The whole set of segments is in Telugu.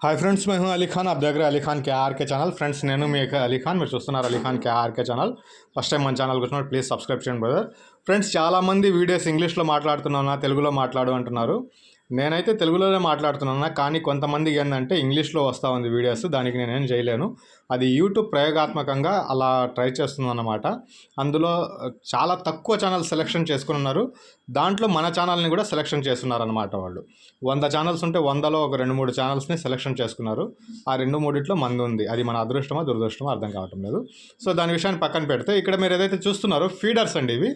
హాయ్ ఫ్రెండ్స్ మేము అలీ ఖాన్ ఆప్ దగ్గర Ali Khan KRK channel friends నేను మీ అలీ ఖాన్ మీరు చూస్తున్నారు Ali Khan KRK channel first time మన ఛానల్ వచ్చినప్పుడు ప్లీజ్ సబ్స్క్రైబ్ చేయండి బ్రదర్ ఫ్రెండ్స్ చాలామంది వీడియోస్ ఇంగ్లీష్లో మాట్లాడుతున్నాను తెలుగులో మాట్లాడు అంటున్నారు నేనైతే తెలుగులోనే మాట్లాడుతున్నాను కానీ కొంతమందికి ఏంటంటే ఇంగ్లీష్లో వస్తూ ఉంది వీడియోస్ దానికి నేనేం చేయలేను అది యూట్యూబ్ ప్రయోగాత్మకంగా అలా ట్రై చేస్తుంది అన్నమాట అందులో చాలా తక్కువ ఛానల్ సెలెక్షన్ చేసుకుని ఉన్నారు. దాంట్లో మన ఛానల్ని కూడా సెలెక్షన్ చేస్తున్నారనమాట వాళ్ళు. వంద ఛానల్స్ ఉంటే వందలో ఒక రెండు మూడు ఛానల్స్ని సెలెక్షన్ చేసుకున్నారు. ఆ రెండు మూడిట్లో మంది ఉంది. అది మన అదృష్టమా దురదృష్టమా అర్థం కావటం లేదు. సో దాని విషయాన్ని పక్కన పెడితే ఇక్కడ మీరు ఏదైతే చూస్తున్నారో ఫీడర్స్ అండి ఇవి.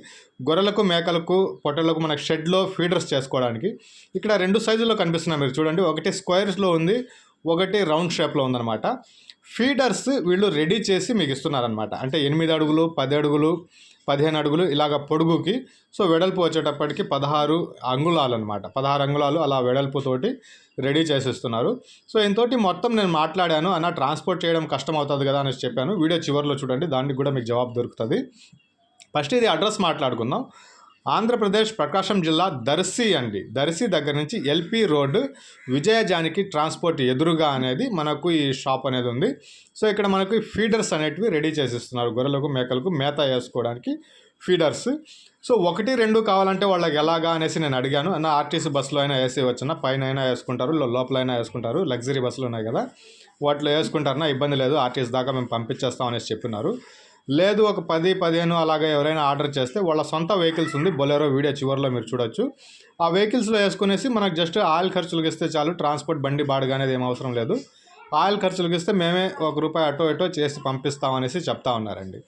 గొర్రెలకు మేకలకు పొట్టలకు మనకు షెడ్లో ఫీడర్స్ చేసుకోవడానికి. ఇక్కడ రెండు సైజుల్లో కనిపిస్తున్నాయి మీరు చూడండి. ఒకటి స్క్వేర్స్లో ఉంది. ఒకటి రౌండ్ షేప్లో ఉందన్నమాట. ఫీడర్స్ వీళ్ళు రెడీ చేసి మీకు ఇస్తున్నారనమాట అంటే ఎనిమిది అడుగులు పది అడుగులు పదిహేను అడుగులు ఇలాగ పొడుగుకి. సో వెడల్పు వచ్చేటప్పటికి పదహారు అంగుళాలు అనమాట పదహారు అంగుళాలు అలా వెడల్పుతోటి రెడీ చేసిస్తున్నారు సో ఇంతోటి మొత్తం నేను మాట్లాడాను. అన్న ట్రాన్స్పోర్ట్ చేయడం కష్టం అవుతుంది కదా అనేసి చెప్పాను. వీడియో చివరిలో చూడండి. దానికి కూడా మీకు జవాబు దొరుకుతుంది. ఫస్ట్ ఇది అడ్రస్ మాట్లాడుకుందాం. ఆంధ్రప్రదేశ్ ప్రకాశం జిల్లా దర్శి అండి. దర్శి దగ్గర నుంచి ఎల్పి రోడ్డు విజయజానికి ట్రాన్స్పోర్ట్ ఎదురుగా అనేది మనకు ఈ షాప్ అనేది ఉంది. సో ఇక్కడ మనకు ఫీడర్స్ అనేటివి రెడీ చేసిస్తున్నారు. గొర్రెలకు మేకలకు మేత వేసుకోవడానికి ఫీడర్స్. సో ఒకటి రెండు కావాలంటే వాళ్ళకి ఎలాగా అనేసి నేను అడిగాను. అన్న ఆర్టీసీ బస్సులో అయినా వేసి వచ్చిన పైన అయినా వేసుకుంటారు లోపల అయినా వేసుకుంటారు. లగ్జరీ బస్సులు ఉన్నాయి కదా వాటిలో వేసుకుంటారన్నా ఇబ్బంది లేదు. ఆర్టీసీ దాకా మేము పంపించేస్తాం అనేసి చెప్పినారు. లేదు ఒక పది పదిహేను అలాగే ఎవరైనా ఆర్డర్ చేస్తే వాళ్ళ సొంత వెహికల్స్ ఉంది బొలెరో వీడియో చివరిలో మీరు చూడొచ్చు. ఆ వెహికల్స్లో వేసుకునేసి మనకు జస్ట్ ఆయిల్ ఖర్చులకు ఇస్తే చాలు ట్రాన్స్పోర్ట్ బండి బాడుగా అనేది ఏం అవసరం లేదు. ఆయిల్ ఖర్చులకు ఇస్తే మేమే ఒక రూపాయి అటో ఇటో చేసి పంపిస్తామనేసి చెప్తా ఉన్నారండి.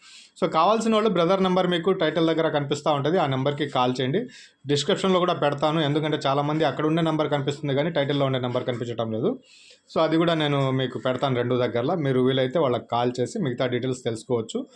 సో కావాల్సిన వాళ్ళు బ్రదర్ నెంబర్ మీకు టైటిల్ దగ్గర కనిపిస్తూ ఉంటుంది. ఆ నెంబర్కి కాల్ చేయండి. డిస్క్రిప్షన్లో కూడా పెడతాను. ఎందుకంటే చాలామంది అక్కడ ఉండే నెంబర్ కనిపిస్తుంది కానీ టైటిల్లో ఉండే నెంబర్ కనిపించడం లేదు. సో అది కూడా నేను మీకు పెడతాను రెండు దగ్గరలో. మీరు వీలైతే వాళ్ళకి కాల్ చేసి మిగతా డీటెయిల్స్ తెలుసుకోవచ్చు.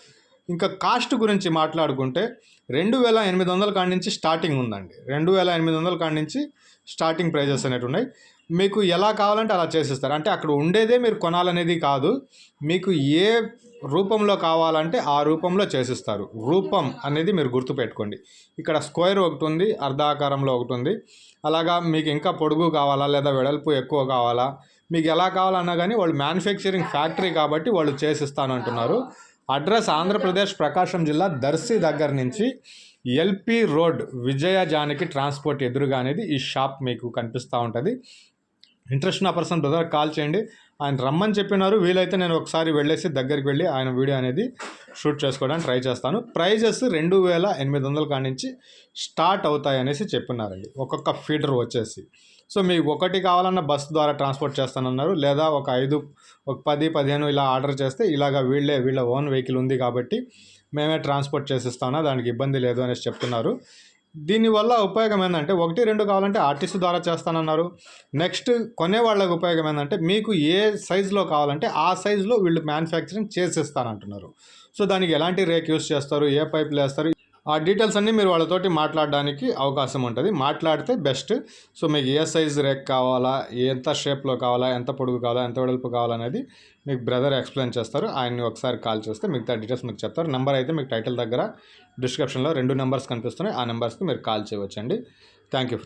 ఇంకా కాస్ట్ గురించి మాట్లాడుకుంటే రెండు వేల ఎనిమిది వందల కాడి నుంచి స్టార్టింగ్ ఉందండి. రెండు వేల ఎనిమిది వందల కాడి నుంచి స్టార్టింగ్ ప్రైజెస్ అనేవి ఉన్నాయి మీకు ఎలా కావాలంటే అలా చేసిస్తారు. అంటే అక్కడ ఉండేదే మీరు కొనాలనేది కాదు. మీకు ఏ రూపంలో కావాలంటే ఆ రూపంలో చేసిస్తారు. రూపం అనేది మీరు గుర్తుపెట్టుకోండి. ఇక్కడ స్క్వేర్ ఒకటి ఉంది అర్ధాకారంలో ఒకటి ఉంది. అలాగా మీకు ఇంకా పొడుగు కావాలా లేదా వెడల్పు ఎక్కువ కావాలా? మీకు ఎలా కావాలన్నా కానీ వాళ్ళు మ్యానుఫ్యాక్చరింగ్ ఫ్యాక్టరీ కాబట్టి వాళ్ళు చేసిస్తాను అంటున్నారు. అడ్రస్ ఆంధ్రప్రదేశ్ ప్రకాశం జిల్లా దర్శి దగ్గర నుంచి LP road Vijaya Janaki transport ఎదురుగా అనేది ఈ షాప్ మీకు కనిపిస్తూ ఉంటుంది. ఇంట్రెస్ట్ ఉన్న పర్సన్ బ్రదర్ కాల్ చేయండి. ఆయన రమ్మని చెప్పినారు. వీలైతే నేను ఒకసారి వెళ్ళేసి దగ్గరికి వెళ్ళి ఆయన వీడియో అనేది షూట్ చేసుకోవడానికి ట్రై చేస్తాను. ప్రైజెస్ రెండు వేల ఎనిమిది వందల కాడి నుంచి స్టార్ట్ అవుతాయి అనేసి చెప్పినారండి. ఒక్కొక్క ఫీడర్ వచ్చేసి. సో మీకు ఒకటి కావాలన్న బస్సు ద్వారా ట్రాన్స్పోర్ట్ చేస్తానన్నారు. లేదా ఒక ఐదు ఒక పది పదిహేను ఇలా ఆర్డర్ చేస్తే ఇలాగ వీళ్ళే వీళ్ళ ఓన్ వెహికల్ ఉంది కాబట్టి మేమే ట్రాన్స్పోర్ట్ చేసిస్తానా? దానికి ఇబ్బంది లేదు అనేసి చెప్తున్నారు. దీనివల్ల ఉపయోగం ఏంటంటే ఒకటి రెండు కావాలంటే ఆర్టీసీ ద్వారా చేస్తానన్నారు. నెక్స్ట్ కొనే వాళ్ళకి ఉపయోగం ఏంటంటే మీకు ఏ సైజులో కావాలంటే ఆ సైజులో వీళ్ళు మ్యానుఫ్యాక్చరింగ్ చేసేస్తానంటున్నారు. సో దానికి ఎలాంటి రేక్ యూస్ చేస్తారు? ఏ పైపులు వేస్తారు ఆ డీటెయిల్స్ అన్నీ మీరు వాళ్ళతోటి మాట్లాడడానికి అవకాశం ఉంటుంది. మాట్లాడితే బెస్ట్. సో మీకు ఏ సైజ్ రేక్ కావాలా ఎంత షేప్లో కావాలా ఎంత పొడుగు కావాలా ఎంత వెడల్పు కావాలనేది మీకు బ్రదర్ ఎక్స్ప్లెయిన్ చేస్తారు. ఆయన్ని ఒకసారి కాల్ చేస్తే మిగతా డీటెయిల్స్ మీకు చెప్తారు. నెంబర్ అయితే మీకు టైటిల్ దగ్గర డిస్క్రిప్షన్లో రెండు నెంబర్స్ కనిపిస్తున్నాయి. ఆ నెంబర్స్కి మీరు కాల్ చేయవచ్చండి. Thank you